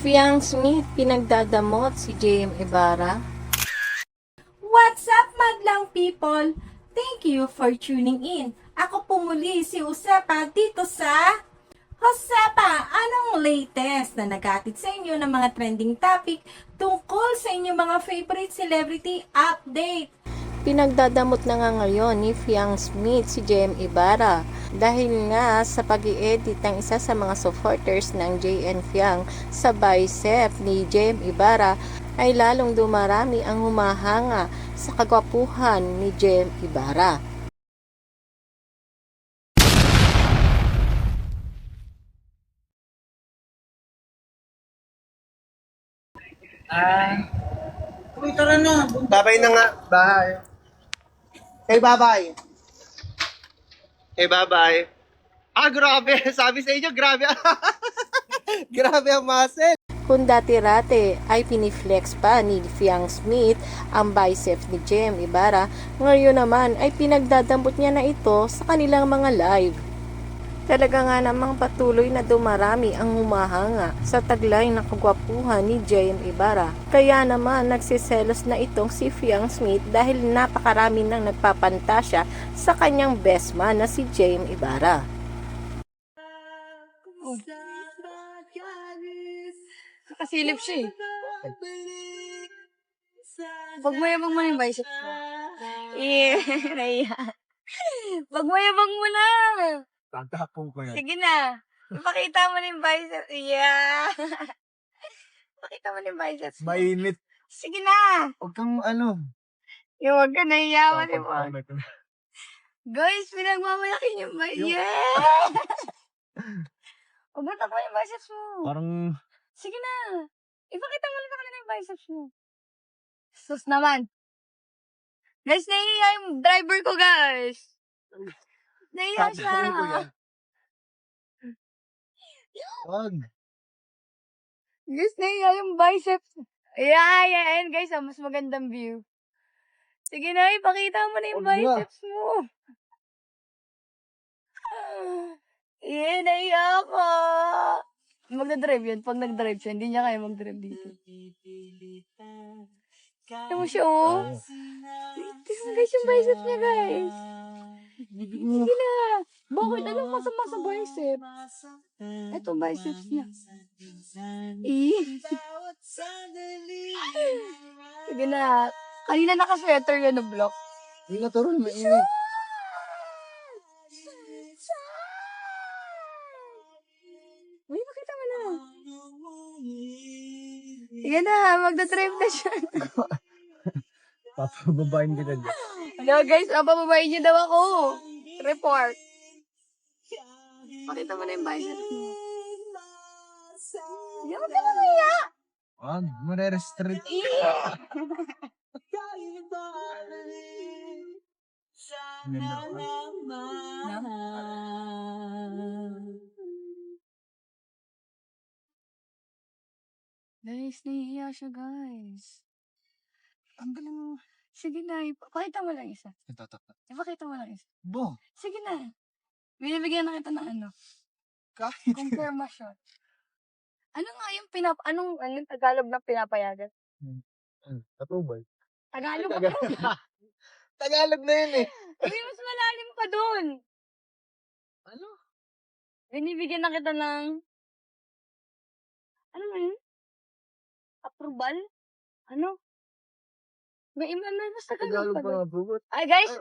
Fiang Smith pinagdadamot si JM Ibarra. What's up, madlang people? Thank you for tuning in. Ako po muli si Josepa dito sa Josepa, anong latest na nagatid sa inyo ng mga trending topic tungkol sa inyong mga favorite celebrity update? Pinagdadamot na nga ngayon ni Fiang Smith si JM Ibarra dahil nga sa pag edit ng isa sa mga supporters ng JN Fiang sa bicep ni JM Ibarra ay lalong dumarami ang humahanga sa kagwapuhan ni JM Ibarra. Ah. Uy, tara na. Babay na nga. Bahay. Hey, babay. Hey, babay. Ah, grabe. Sabi sa inyo, grabe. grabe ang muscle. Kung dati-rate ay piniflex pa ni Fiang Smith ang biceps ni Jem Ibarra, ngayon naman ay pinagdadambot niya na ito sa kanilang mga live. Talaga nga namang patuloy na dumarami ang humahanga sa taglay na kagwapuhan ni Jem Ibarra. Kaya naman nagsiselos na itong si Fiang Smith dahil napakarami nang nagpapantasya sa kanyang best man na si Jem Ibarra. Nakasilip siya eh. Mayabang mo na yung biceps mo. Yeah, naiya. Pag mayabang mo na. Tatapong ko Sige na. Ipakita mo na yung biceps. Yeah. Pakita mo na yung biceps mo. Mainit. Sige na. Huwag kang ano. Yung wag ka naiyaman Tapos yung ako mga. na ito. Guys, pinagmamayakin yung biceps. Yung- Yeah. Ubutak mo yung biceps mo. Parang Sige na. Ipakita mo lang sa kanila yung biceps mo. Sus naman. Guys, nahihiya yung driver ko, guys. Nahihiya siya. Ko yan. Wag. Guys, nahihiya yung biceps. Yeah, yeah. And guys, ah, mas magandang view. Sige na, ipakita mo na yung Wag na. biceps mo. Yeah, nahiya ako. Magdadrive yun. Pag nag-drive siya, hindi niya kaya mag-drive dito. Tignan mo siya, oh. Tignan mo guys yung biceps niya, guys. Sige na. Bakit? Anong masama sa bicep? Ito, biceps niya. Eh. Sige na. Kanina naka-sweater yan na block. Hindi na taro. Mainit. Uy, makita mo na. Sige na, magdadrive na siya. Papababain kita dyan. Hello guys, napababayin niyo daw ako. Report. Pakita mo na yung mo. Hindi mo ka na naiya. Wag. Mare-restrict. Guys, naiiya siya guys. Ang galing mo. Sige na, ipakita mo lang isa. Ito, ito, ito. Ipakita mo lang isa. Bo. Sige na. Binibigyan na kita ng ano, Kahit. confirmation. ano nga yung pinap... Anong, anong Tagalog na pinapayagan? Katubay. Tagalog ba? Tagalog. Tagalog na yun eh. Uy, mas malalim pa dun. Ano? Binibigyan na kita ng... Ano man yun? Approval? Ano? May iba na mas Tagalog, Tagalog pa nga bubot. Ay, guys!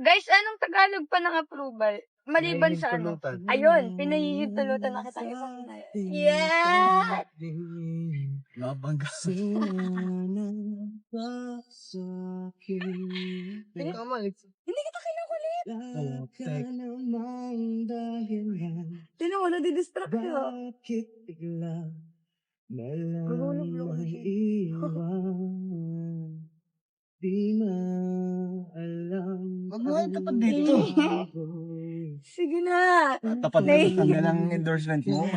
Guys, anong Tagalog pa ng approval? Maliban sa ano? Ayun, pinahihintulutan na kita. Yeah! Labang ka. Hindi ka man. Hindi kita kinukulit. Oh, tek. Tinan mo, nadidistract siya. Bakit bigla na lang maiwan? Di na alam Wag mo nga tapat dito. Sige na. Tapat na Nay. tanggal ang endorsement mo.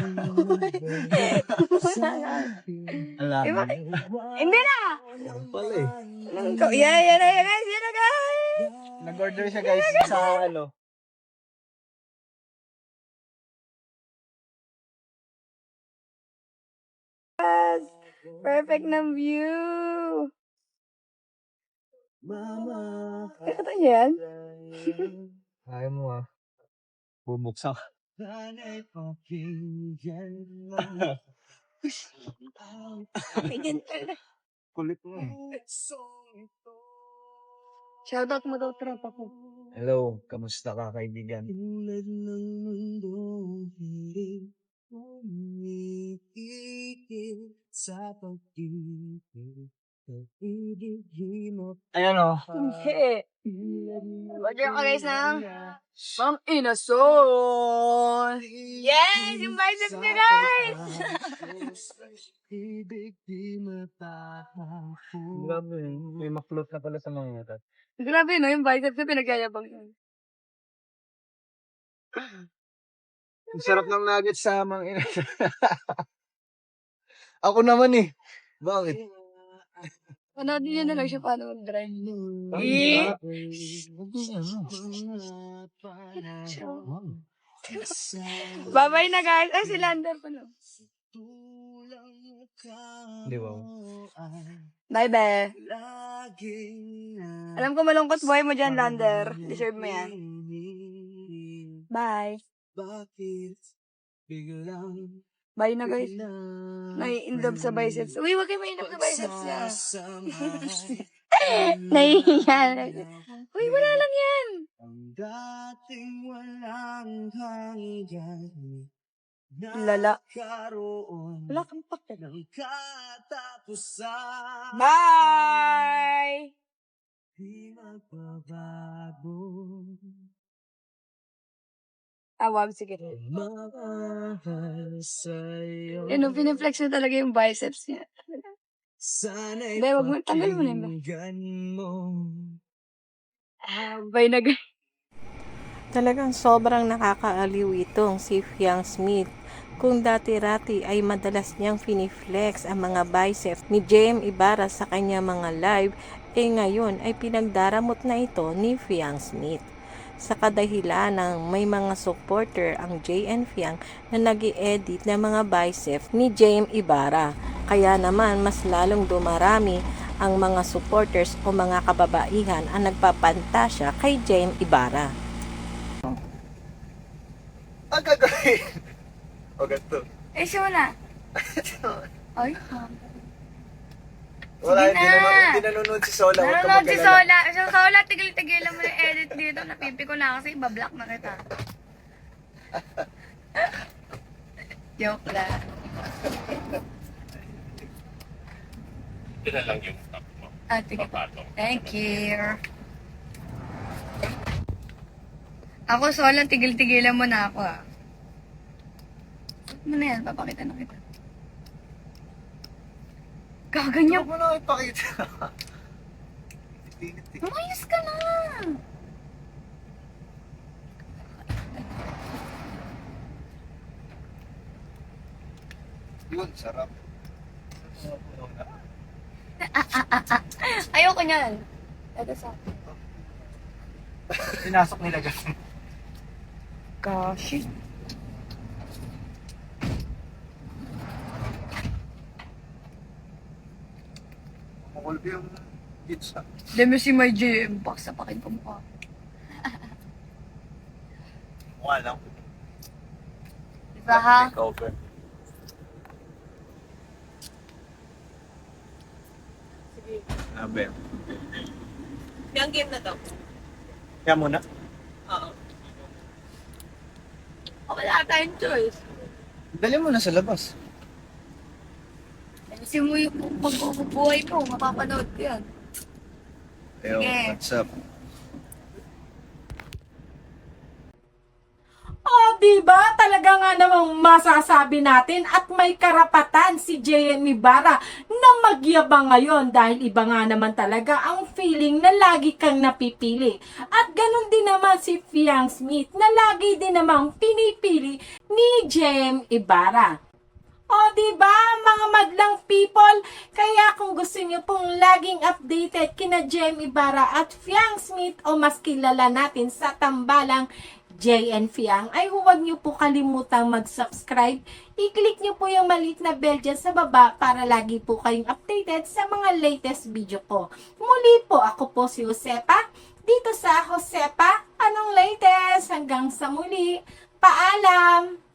Ala. Bakit? Hindi na! Yan pala eh. Anong ko? Yeah, yan na, yan guys, yan na guys! Nag-order siya guys sa ano. Yes! Perfect ng view! Mama, Kata niyo yan? Ayaw mo ah. Bubuksan ka. sana'y pakinggan mo. Kulit mo eh. Shoutout mo daw tropa ko. Hello, kamusta ka kaibigan? Tulad ng mundong hiling umitigil sa pag-ibig. Ayan o. Hindi. Order ka guys ng Mang Inason! Yes! Yung biceps niya guys! Ibig di matatapo. Grabe, may maklot na pala sa mga mata. Grabe no, yung biceps niya pinagyayabang yun. Ang sarap ng nuggets sa mga ina. Ako naman eh. Bakit? Panoodin niyo na lang siya paano mag-drive. Eh? Eh? Bye-bye na guys! Ay, si Lander pa no. Di ba? Bye-bye! Alam ko malungkot buhay mo dyan, Lander. Deserve mo yan. Bye! Bakit biglang Bye na guys. Nai-inlove sa biceps. Uy, wag kayo mainlove sa biceps niya. Nahihiya na. Uy, wala lang yan. Ang dating walang hanggan Lala. Wala kang katapusan Bye! Di magbabago Ah, wag, sige. Mahal sa'yo Yan, no, piniflex niya talaga yung biceps niya. Sana'y Hindi, wag mo, tanggal mo na yun. pakinggan mo Ah, bye na. Talagang sobrang nakakaaliw itong si Fiang Smith. Kung dati-rati ay madalas niyang finiflex ang mga biceps ni Jem Ibarra sa kanya mga live, eh ngayon ay pinagdaramot na ito ni Fiang Smith. Sa kadahilan ng may mga supporter ang JN Fiang na nag edit ng mga biceps ni Jem Ibarra. Kaya naman mas lalong dumarami ang mga supporters o mga kababaihan ang nagpapantasya kay Jem Ibarra. Ang gagawin. O ganito. Eh, siya wala. Ay, Wala, hindi na. nanonood, hindi nanonood si Sola. Huwag ka nanonood si mag-alala. Sola. Si Sola, tigil-tigilan mo na edit dito. Napipi ko na kasi ibablock na kita. Joke lang. Ito lang yung top mo. Ah. Papato. Thank you. Ako, Sola, tigil-tigilan mo na ako ah. Mo na yan, papakita na kita. Gaganyan. Huwag mo na ipakita. Tinit eh. Umayos ka na! Yun, sarap. Ayoko niyan. Ito sa Pinasok nila dyan. Gosh. Makulbi yung pizza. Demi si my GM. Baksa pa kayo mukha. Mukha lang. Diba ha? Makeover. Abe. Yung game na to. Kaya muna. Oo. O, wala tayong choice. Dali mo na sa labas. Kasi mo yung pag-ubuhay mo, mapapanood ko yan. Yo, Sige. what's up? Oh, di ba? Talaga nga namang masasabi natin at may karapatan si JM Ibarra na magyabang ngayon dahil iba nga naman talaga ang feeling na lagi kang napipili. At ganun din naman si Fiang Smith na lagi din namang pinipili ni JM Ibarra. O, di ba, mga madlang people? Kaya kung gusto niyo pong laging updated kina Jem Ibarra at Fiang Smith o mas kilala natin sa tambalang JN Fiang ay huwag niyo po kalimutang mag-subscribe. I-click niyo po yung maliit na bell dyan sa baba para lagi po kayong updated sa mga latest video ko. Muli po, ako po si Josepa dito sa Josepa. Anong latest? Hanggang sa muli. Paalam!